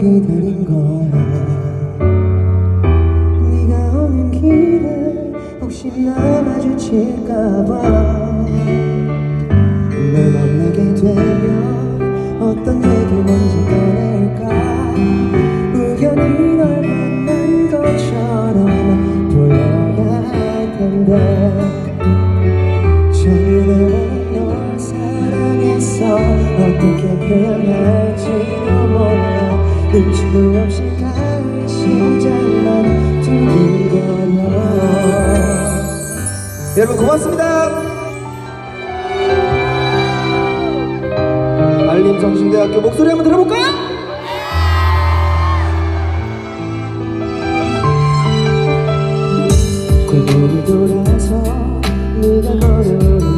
기다린 거야. 네가 오는 길에 혹시 나 마주칠까봐. 널 만나게 되면 어떤 얘기 먼저 꺼낼까? 우연히 널 만난 것처럼 보여야 할 텐데. 처음에 널 사랑했어 어떻게 표현할지도 눈치도 없이 가을 심장만 두근거려 여러분 고맙습니다 알림성신대학교 목소리 한번 들어볼까요? 골목을 돌아서 네가 걸어오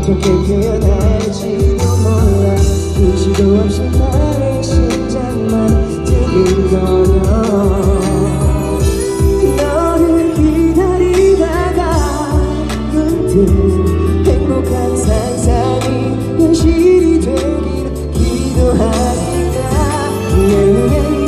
어떻게 표현할지도 몰라. 의지도 없이 나의 심장만 두근거려. 너를 기다리다가 문득 행복한 상상이 현실이 되길 기도하니까 내눈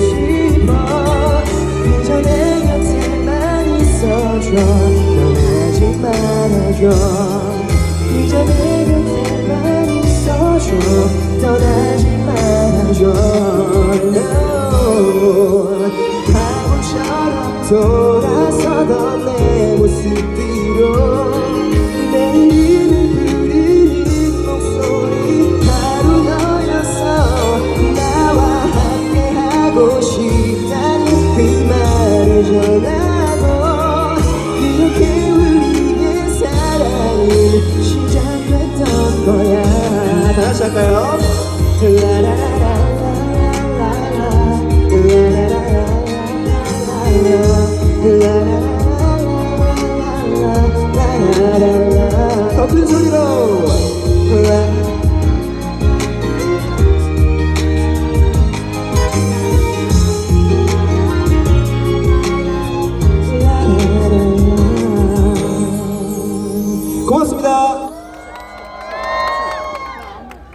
싶어. 그저 내 곁에만 있어줘. 떠나지 말아줘. 그저 내 곁에만 있어줘. 떠나지 말아줘. No. 바보처럼 돌아서던 내 모습 뒤 함께하고 싶다는 그 말을 전하고 그렇게 우리의 사랑이 시작됐던 거야 다 같이 할까요? 더 큰 소리로 고맙습니다.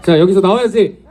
자 여기서 나와야지